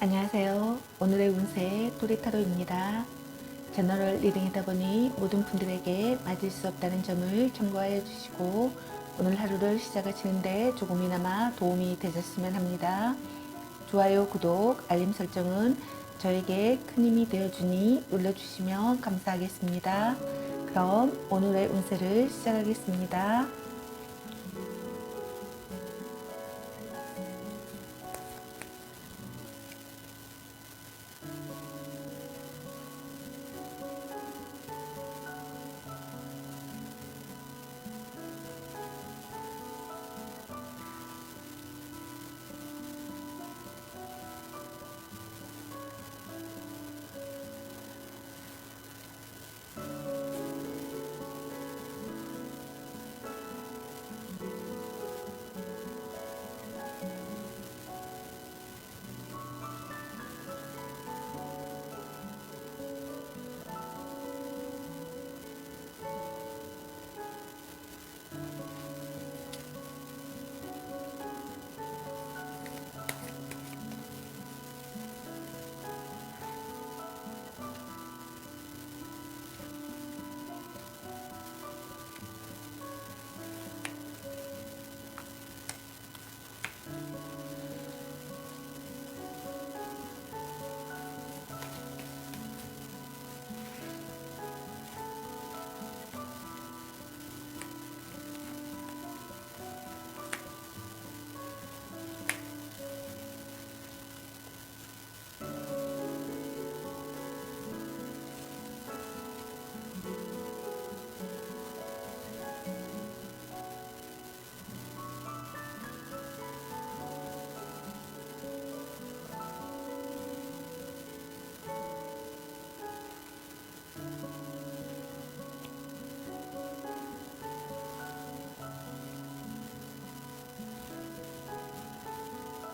안녕하세요. 오늘의 운세 도리타로입니다. 제너럴 리딩이다 보니 모든 분들에게 맞을 수 없다는 점을 참고하여 주시고 오늘 하루를 시작하시는데 조금이나마 도움이 되셨으면 합니다. 좋아요, 구독, 알림 설정은 저에게 큰 힘이 되어주니 눌러주시면 감사하겠습니다. 그럼 오늘의 운세를 시작하겠습니다.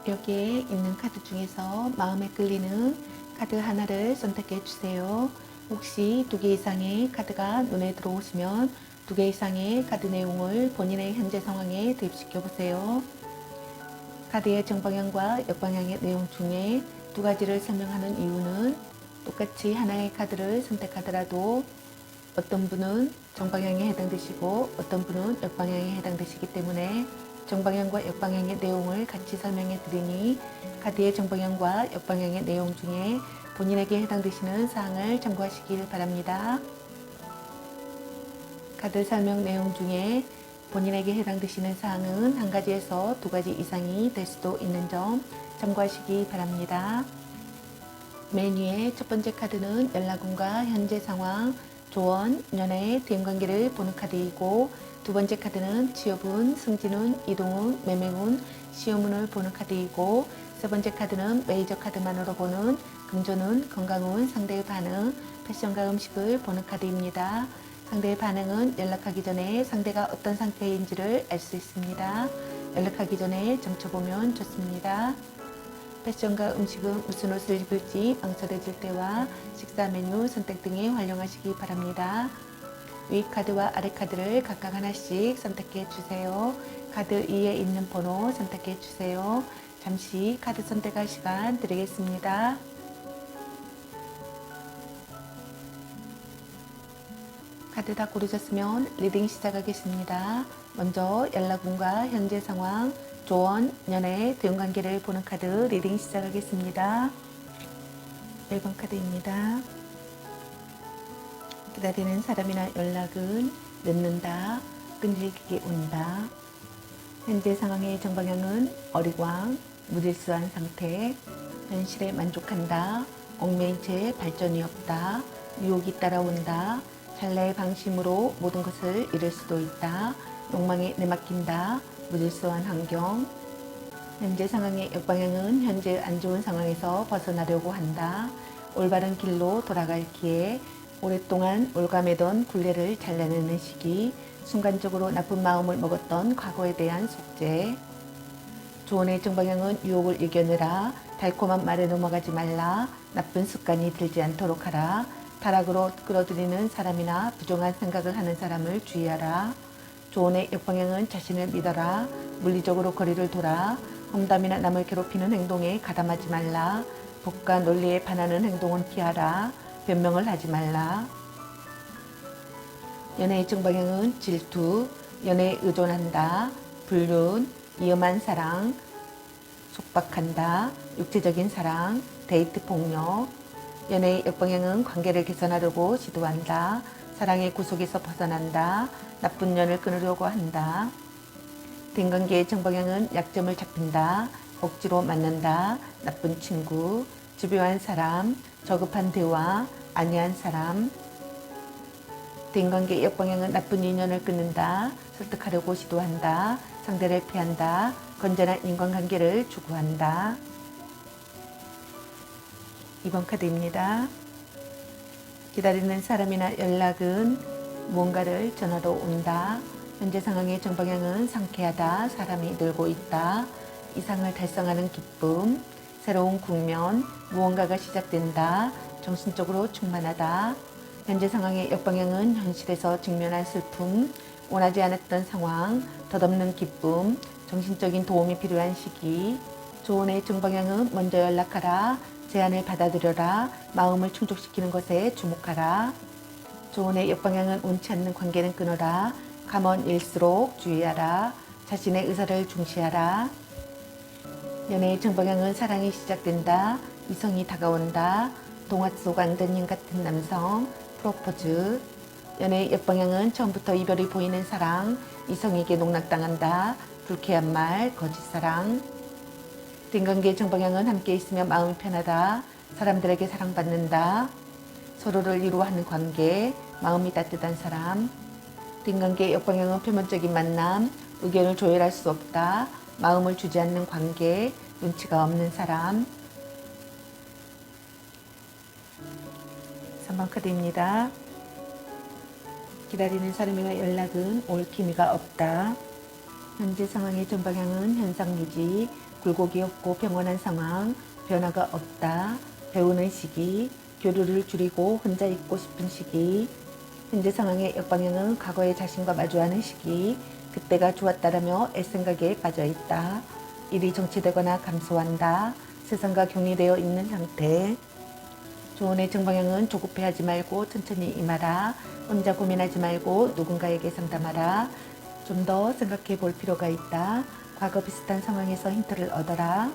여기에 있는 카드 중에서 마음에 끌리는 카드 하나를 선택해 주세요. 혹시 두 개 이상의 카드가 눈에 들어오시면 두 개 이상의 카드 내용을 본인의 현재 상황에 대입시켜 보세요. 카드의 정방향과 역방향의 내용 중에 두 가지를 설명하는 이유는 똑같이 하나의 카드를 선택하더라도 어떤 분은 정방향에 해당되시고 어떤 분은 역방향에 해당되시기 때문에 정방향과 역방향의 내용을 같이 설명해 드리니 카드의 정방향과 역방향의 내용 중에 본인에게 해당되시는 사항을 참고하시길 바랍니다. 카드 설명 내용 중에 본인에게 해당되시는 사항은 한 가지에서 두 가지 이상이 될 수도 있는 점 참고하시기 바랍니다. 맨 위에 첫 번째 카드는 연락운과 현재 상황, 조언, 연애, 대인 관계를 보는 카드이고 두 번째 카드는 취업운, 승진운, 이동운, 매매운, 시험운을 보는 카드이고 세 번째 카드는 메이저 카드만으로 보는 금전운, 건강운, 상대의 반응, 패션과 음식을 보는 카드입니다. 상대의 반응은 연락하기 전에 상대가 어떤 상태인지를 알 수 있습니다. 연락하기 전에 점쳐보면 좋습니다. 패션과 음식은 무슨 옷을 입을지 망설여질 때와 식사 메뉴 선택 등에 활용하시기 바랍니다. 위 카드와 아래 카드를 각각 하나씩 선택해 주세요. 카드 위에 있는 번호 선택해 주세요. 잠시 카드 선택할 시간 드리겠습니다. 카드 다 고르셨으면 리딩 시작하겠습니다. 먼저 연락운과 현재 상황, 조언, 연애, 대응관계를 보는 카드 리딩 시작하겠습니다. 1번 카드입니다. 기다리는 사람이나 연락은 늦는다, 끈질기게 온다. 현재 상황의 정방향은 어리광, 무질서한 상태, 현실에 만족한다, 얽매이채 발전이 없다, 유혹이 따라온다, 찰나의 방심으로 모든 것을 잃을 수도 있다, 욕망에 내맡긴다, 무질서한 환경, 현재 상황의 역방향은 현재 안 좋은 상황에서 벗어나려고 한다. 올바른 길로 돌아갈 기회, 오랫동안 올가매던 굴레를 잘라내는 시기, 순간적으로 나쁜 마음을 먹었던 과거에 대한 속죄, 조언의 정방향은 유혹을 이겨내라, 달콤한 말에 넘어가지 말라, 나쁜 습관이 들지 않도록 하라, 타락으로 끌어들이는 사람이나 부정한 생각을 하는 사람을 주의하라, 조언의 역방향은 자신을 믿어라, 물리적으로 거리를 둬라, 험담이나 남을 괴롭히는 행동에 가담하지 말라. 법과 논리에 반하는 행동은 피하라. 변명을 하지 말라. 연애의 정방향은 질투, 연애에 의존한다, 불륜, 위험한 사랑, 속박한다, 육체적인 사랑, 데이트 폭력. 연애의 역방향은 관계를 개선하려고 시도한다, 사랑의 구속에서 벗어난다, 나쁜 년을 끊으려고 한다. 댕관계의 정방향은 약점을 잡힌다, 억지로 만난다, 나쁜 친구, 집요한 사람, 저급한 대화, 안이한 사람. 대인관계 역방향은 나쁜 인연을 끊는다, 설득하려고 시도한다, 상대를 피한다, 건전한 인간관계를 추구한다. 이번 카드입니다. 기다리는 사람이나 연락은 무언가를 전하러 온다. 현재 상황의 정방향은 상쾌하다. 사람이 늘고 있다. 이상을 달성하는 기쁨. 새로운 국면. 무언가가 시작된다. 정신적으로 충만하다. 현재 상황의 역방향은 현실에서 직면한 슬픔. 원하지 않았던 상황. 덧없는 기쁨. 정신적인 도움이 필요한 시기. 조언의 정방향은 먼저 연락하라. 제안을 받아들여라. 마음을 충족시키는 것에 주목하라. 조언의 역방향은 원치 않는 관계는 끊어라. 감언일수록 주의하라. 자신의 의사를 중시하라. 연애의 정방향은 사랑이 시작된다. 이성이 다가온다. 동화 속 안드님 같은 남성. 프로포즈. 연애의 역방향은 처음부터 이별이 보이는 사랑. 이성에게 농락당한다. 불쾌한 말, 거짓사랑. 딩관계 정방향은 함께 있으면 마음이 편하다. 사람들에게 사랑받는다. 서로를 이루어하는 관계, 마음이 따뜻한 사람. 딩관계 역방향은 표면적인 만남, 의견을 조율할 수 없다. 마음을 주지 않는 관계, 눈치가 없는 사람. 3번 카드입니다. 기다리는 사람이나 연락은 올 기미가 없다. 현재 상황의 전 방향은 현상 유지, 굴곡이 없고 평온한 상황, 변화가 없다. 배우는 시기, 교류를 줄이고 혼자 있고 싶은 시기. 현재 상황의 역방향은 과거의 자신과 마주하는 시기, 그때가 좋았다라며 애생각에 빠져 있다. 일이 정체되거나 감소한다. 세상과 격리되어 있는 상태. 조언의 정방향은 조급해하지 말고 천천히 임하라. 혼자 고민하지 말고 누군가에게 상담하라. 좀 더 생각해 볼 필요가 있다. 과거 비슷한 상황에서 힌트를 얻어라.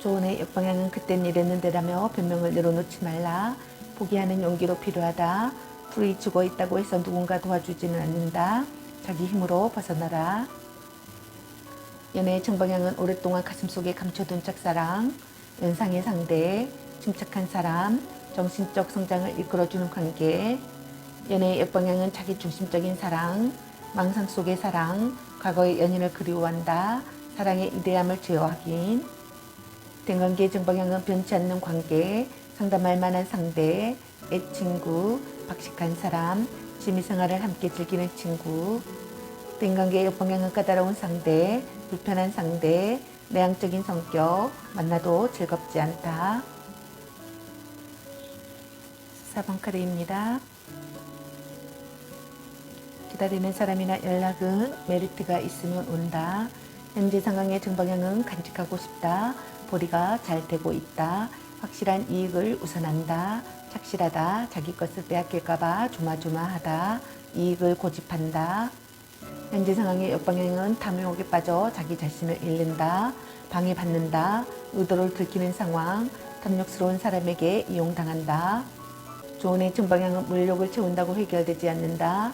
조언의 역방향은 그땐 이랬는데라며 변명을 내려놓지 말라. 포기하는 용기로 필요하다. 불이 죽어 있다고 해서 누군가 도와주지는 않는다. 자기 힘으로 벗어나라. 연애의 정방향은 오랫동안 가슴 속에 감춰둔 짝사랑, 연상의 상대, 침착한 사람, 정신적 성장을 이끌어주는 관계, 연애의 역방향은 자기 중심적인 사랑, 망상 속의 사랑, 과거의 연인을 그리워한다, 사랑의 이대함을 제어하긴, 대관계 정방향은 변치 않는 관계, 상담할 만한 상대, 애친구, 박식한 사람, 취미생활을 함께 즐기는 친구, 대관계의 역방향은 까다로운 상대, 불편한 상대, 내향적인 성격, 만나도 즐겁지 않다. 4번 카드입니다. 기다리는 사람이나 연락은 메리트가 있으면 온다. 현재 상황의 정방향은 간직하고 싶다. 보리가 잘 되고 있다. 확실한 이익을 우선한다. 착실하다. 자기 것을 빼앗길까봐 조마조마하다. 이익을 고집한다. 현재 상황의 역방향은 탐욕에 빠져 자기 자신을 잃는다. 방해받는다. 의도를 들키는 상황. 탐욕스러운 사람에게 이용당한다. 조언의 정방향은 물욕을 채운다고 해결되지 않는다.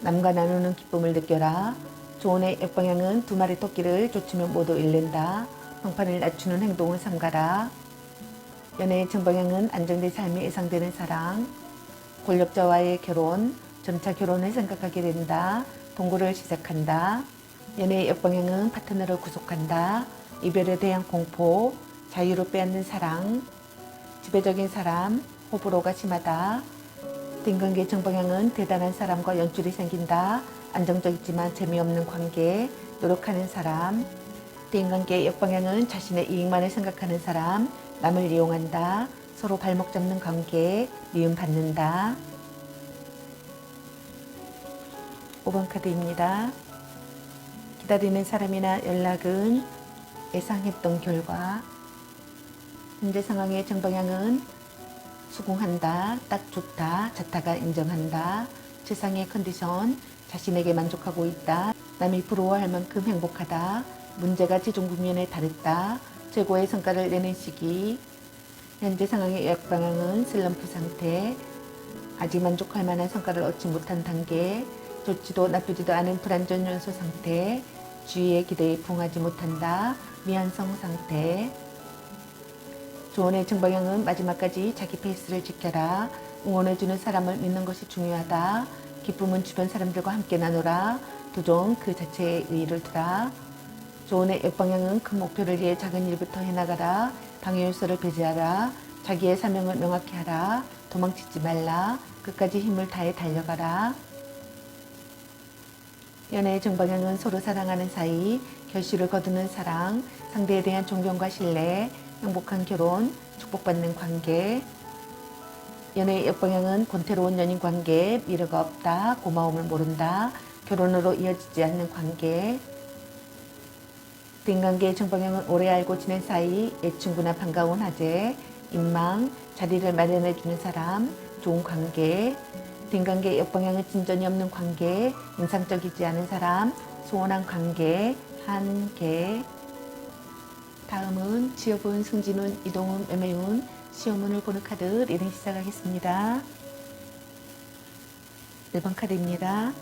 남과 나누는 기쁨을 느껴라. 조언의 역방향은 두 마리 토끼를 쫓으면 모두 잃는다. 평판을 낮추는 행동을 삼가라. 연애의 정방향은 안정된 삶이 예상되는 사랑. 권력자와의 결혼, 점차 결혼을 생각하게 된다. 동거를 시작한다. 연애의 역방향은 파트너를 구속한다. 이별에 대한 공포, 자유로 빼앗는 사랑, 지배적인 사람, 호불호가 심하다. 딩관계 정방향은 대단한 사람과 연줄이 생긴다. 안정적이지만 재미없는 관계, 노력하는 사람. 딩관계 역방향은 자신의 이익만을 생각하는 사람, 남을 이용한다. 서로 발목 잡는 관계, 미움 받는다. 5번 카드입니다. 기다리는 사람이나 연락은 예상했던 결과 현재 상황의 정방향은 수긍한다, 딱 좋다, 자타가 인정한다, 세상의 컨디션, 자신에게 만족하고 있다, 남이 부러워할 만큼 행복하다, 문제가 최종 국면에 달했다, 최고의 성과를 내는 시기, 현재 상황의 역방향은 슬럼프 상태, 아직 만족할 만한 성과를 얻지 못한 단계, 좋지도 나쁘지도 않은 불안전 연소 상태, 주위의 기대에 부응하지 못한다, 미완성 상태, 조언의 정방향은 마지막까지 자기 페이스를 지켜라. 응원해주는 사람을 믿는 것이 중요하다. 기쁨은 주변 사람들과 함께 나누라. 도종 그 자체에 의의를 두라. 조언의 역방향은 큰 목표를 위해 작은 일부터 해나가라. 방해 요소를 배제하라. 자기의 사명을 명확히 하라. 도망치지 말라. 끝까지 힘을 다해 달려가라. 연애의 정방향은 서로 사랑하는 사이, 결실을 거두는 사랑, 상대에 대한 존경과 신뢰, 행복한 결혼, 축복받는 관계. 연애의 역방향은 권태로운 연인 관계, 미래가 없다, 고마움을 모른다, 결혼으로 이어지지 않는 관계. 대인관계의 정방향은 오래 알고 지낸 사이, 옛 친구나 반가운 하재, 인망, 자리를 마련해주는 사람, 좋은 관계. 대인관계의 역방향은 진전이 없는 관계, 인상적이지 않은 사람, 소원한 관계, 한계. 다음은 지역은 승진운, 이동운, 매매운, 시험운을 보는 카드 리딩 시작하겠습니다. 1번 카드입니다.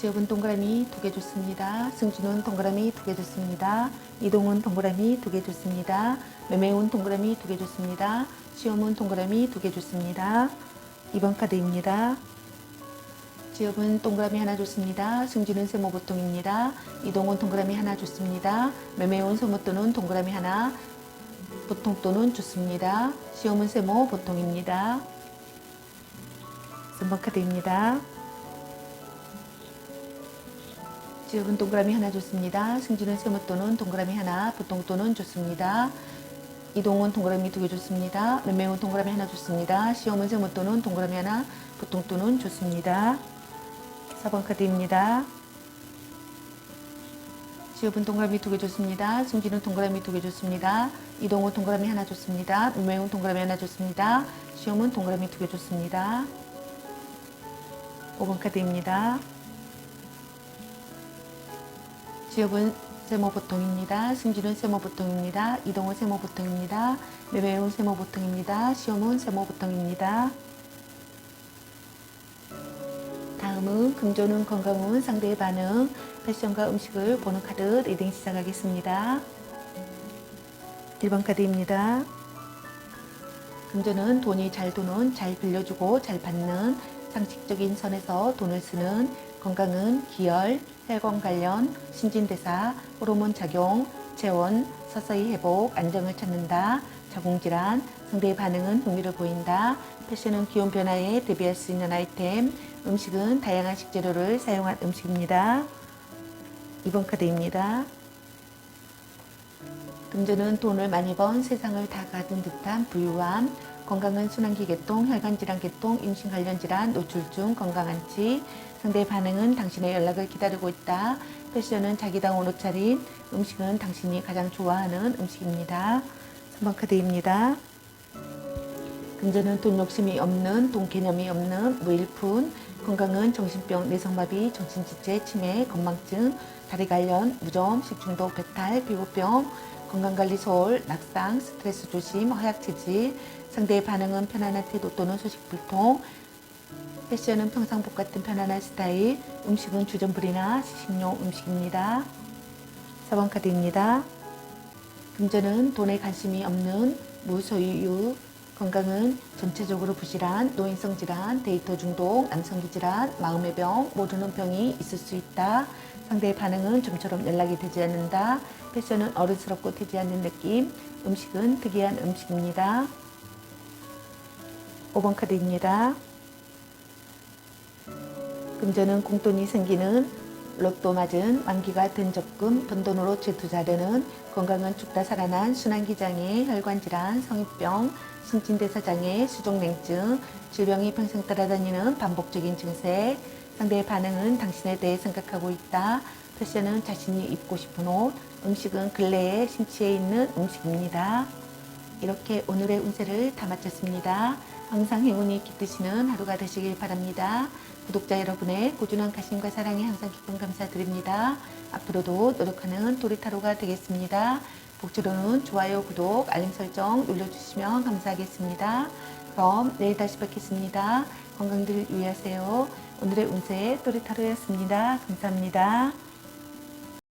지역은 동그라미 두 개 줬습니다. 승진은 동그라미 두 개 줬습니다. 이동은 동그라미 두 개 줬습니다. 매매운 동그라미 두 개 줬습니다. 시험은 동그라미 두 개 줬습니다. 2번 카드입니다. 지역은 동그라미 하나 줬습니다. 승진은 세모 보통입니다. 이동은 동그라미 하나 줬습니다. 매매운 세모 또는 동그라미 하나 보통 또는 줬습니다. 시험은 세모 보통입니다. 3번 카드입니다. 지역은 동그라미 하나 줬습니다. 승진은 세모 또는 동그라미 하나 보통 또는 줬습니다. 이동은 동그라미 두개 줬습니다. 매매운 동그라미 하나 줬습니다. 시험은 세모 또는 동그라미 하나 보통 또는 줬습니다. 4번 카드입니다. 지역은 동그라미 두개 줬습니다. 승진은 동그라미 두개 줬습니다. 이동은 동그라미 하나 줬습니다. 매운 동그라미 하나 줬습니다. 시험은 동그라미 두개 줬습니다. 5번 카드입니다. 지역은 세모 보통입니다. 승진은 세모 보통입니다. 이동은 세모 보통입니다. 매매운 세모 보통입니다. 시험은 세모 보통입니다. 다음은 금조는 건강운 상대의 반응, 패션과 음식을 보는 카드 리딩 시작하겠습니다. 1번 카드입니다. 금조는 돈이 잘 도는, 잘 빌려주고 잘 받는 상식적인 선에서 돈을 쓰는 건강은 기혈, 혈관 관련, 신진대사, 호르몬 작용, 체온, 서서히 회복, 안정을 찾는다. 자궁질환, 상대의 반응은 흥미를 보인다. 패션은 기온 변화에 대비할 수 있는 아이템, 음식은 다양한 식재료를 사용한 음식입니다. 2번 카드입니다. 금전은 돈을 많이 번 세상을 다 가진 듯한 부유함, 건강은 순환기 계통, 혈관질환 계통, 임신 관련 질환, 노출증, 건강한치, 상대의 반응은 당신의 연락을 기다리고 있다. 패션은 자기다운 옷 차린, 음식은 당신이 가장 좋아하는 음식입니다. 3번 카드입니다. 금전은 돈 욕심이 없는, 돈 개념이 없는, 무일푼, 건강은 정신병, 내성마비, 정신지체, 치매, 건망증, 다리 관련, 무좀, 식중독, 배탈, 피부병, 건강관리 소홀, 낙상, 스트레스 조심, 허약 체질, 상대의 반응은 편안한 태도 또는 소식 불통, 패션은 평상복 같은 편안한 스타일, 음식은 주전부리나 시식용 음식입니다. 4번 카드입니다. 금전은 돈에 관심이 없는 무소유유, 건강은 전체적으로 부실한 노인성 질환, 데이터 중독, 남성기 질환, 마음의 병, 모르는 병이 있을 수 있다. 상대의 반응은 좀처럼 연락이 되지 않는다. 패션은 어른스럽고 되지 않는 느낌, 음식은 특이한 음식입니다. 5번 카드입니다. 금전은 공돈이 생기는 로또 맞은 만기가 된 적금, 돈돈으로 재투자되는 건강은 죽다 살아난 순환기장애, 혈관질환, 성인병, 신진대사장애, 수족냉증, 질병이 평생 따라다니는 반복적인 증세, 상대의 반응은 당신에 대해 생각하고 있다. 패션은 자신이 입고 싶은 옷, 음식은 근래에 심취해 있는 음식입니다. 이렇게 오늘의 운세를 다 마쳤습니다. 항상 행운이 깃드시는 하루가 되시길 바랍니다. 구독자 여러분의 꾸준한 관심과 사랑에 항상 기쁨 감사드립니다. 앞으로도 노력하는 도리타로가 되겠습니다. 복주로는 좋아요, 구독, 알림 설정 눌러주시면 감사하겠습니다. 그럼 내일 다시 뵙겠습니다. 건강들 유의하세요. 오늘의 운세 도리타로였습니다. 감사합니다.